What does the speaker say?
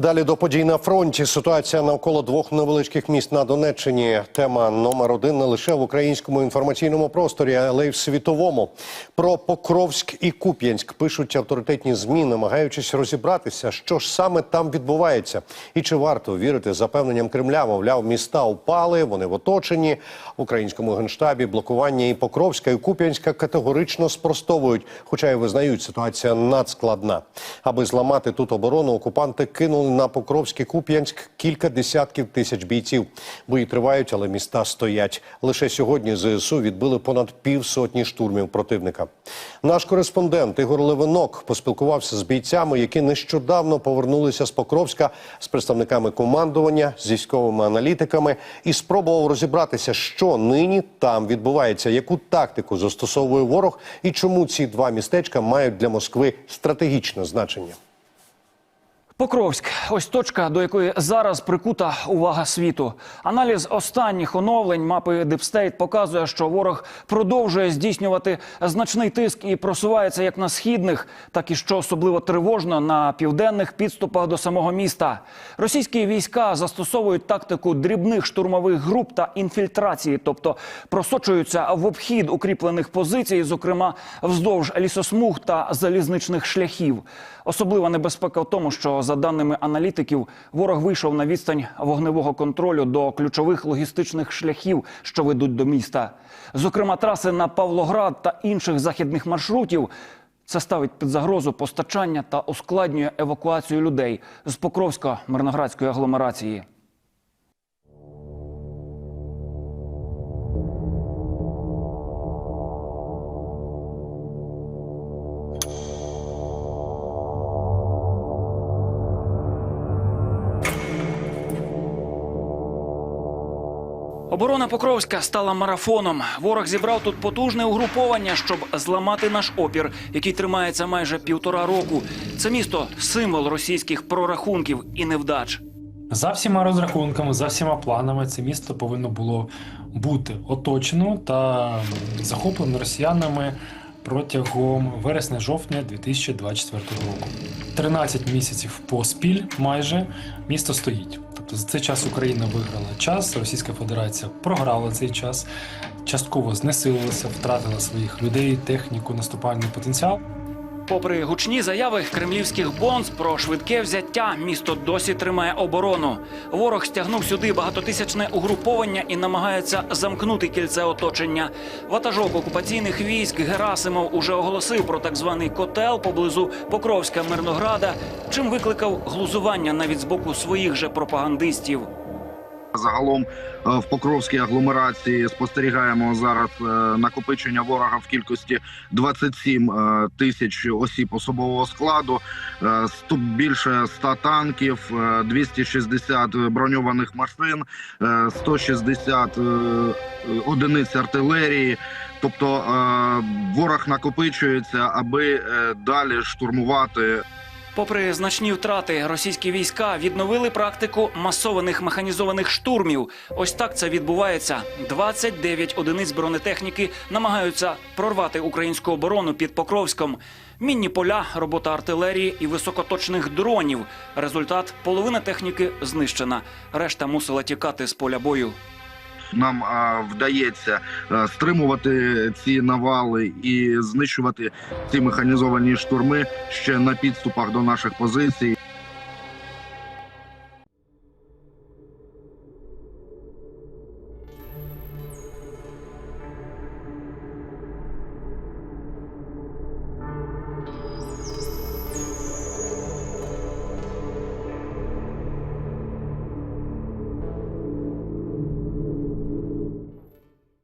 Далі до подій на фронті. Ситуація навколо двох невеличких міст на Донеччині. Тема номер один не лише в українському інформаційному просторі, але й в світовому. Про Покровськ і Куп'янськ пишуть авторитетні змі, намагаючись розібратися, що ж саме там відбувається, і чи варто вірити запевненням Кремля. Мовляв, міста упали, вони в оточенні. В українському генштабі блокування і Покровська і Куп'янська категорично спростовують, хоча й визнають, ситуація надскладна. Аби зламати тут оборону, окупанти кинули на Покровський Куп'янськ кілька десятків тисяч бійців. Бої тривають, але міста стоять. Лише сьогодні ЗСУ відбили понад півсотні штурмів противника. Наш кореспондент Ігор Левинок поспілкувався з бійцями, які нещодавно повернулися з Покровська з представниками командування, з військовими аналітиками і спробував розібратися, що нині там відбувається, яку тактику застосовує ворог і чому ці два містечка мають для Москви стратегічне значення. Покровськ ось точка, до якої зараз прикута увага світу. Аналіз останніх оновлень мапи Дипстейт показує, що ворог продовжує здійснювати значний тиск і просувається як на східних, так і що особливо тривожно на південних підступах до самого міста. Російські війська застосовують тактику дрібних штурмових груп та інфільтрації, тобто просочуються в обхід укріплених позицій, зокрема вздовж лісосмуг та залізничних шляхів. Особлива небезпека в тому, що за даними аналітиків, ворог вийшов на відстань вогневого контролю до ключових логістичних шляхів, що ведуть до міста. Зокрема, траси на Павлоград та інших західних маршрутів. Це ставить під загрозу постачання та ускладнює евакуацію людей з Покровсько-Мирноградської агломерації. Оборона Покровська стала марафоном. Ворог зібрав тут потужне угруповання, щоб зламати наш опір, який тримається майже півтора року. Це місто символ російських прорахунків і невдач. За всіма розрахунками, за всіма планами, це місто повинно було бути оточено та захоплено росіянами протягом вересня-жовтня 2024 року. 13 місяців поспіль майже місто стоїть. Тобто за цей час Україна виграла час, Російська Федерація програла цей час, частково знесилилася, втратила своїх людей, техніку, наступальний потенціал. Попри гучні заяви кремлівських бонз про швидке взяття, місто досі тримає оборону. Ворог стягнув сюди багатотисячне угруповання і намагається замкнути кільце оточення. Ватажок окупаційних військ Герасимов уже оголосив про так званий котел поблизу Покровська Мирнограда, чим викликав глузування навіть з боку своїх же пропагандистів. Загалом е, в Покровській агломерації спостерігаємо зараз е, накопичення ворога в кількості 27 е, тисяч осіб особового складу, більше 100 танків, е, 260 броньованих машин, е, 160 е, одиниць артилерії. Тобто ворог накопичується, аби далі штурмувати Попри значні втрати, російські війська відновили практику масованих механізованих штурмів. Ось так це відбувається. 29 одиниць бронетехніки намагаються прорвати українську оборону під Покровськом. Мінні поля, робота артилерії і високоточних дронів. Результат половина техніки знищена. Решта мусила тікати з поля бою. Нам вдається а, стримувати ці навали і знищувати ці механізовані штурми ще на підступах до наших позицій.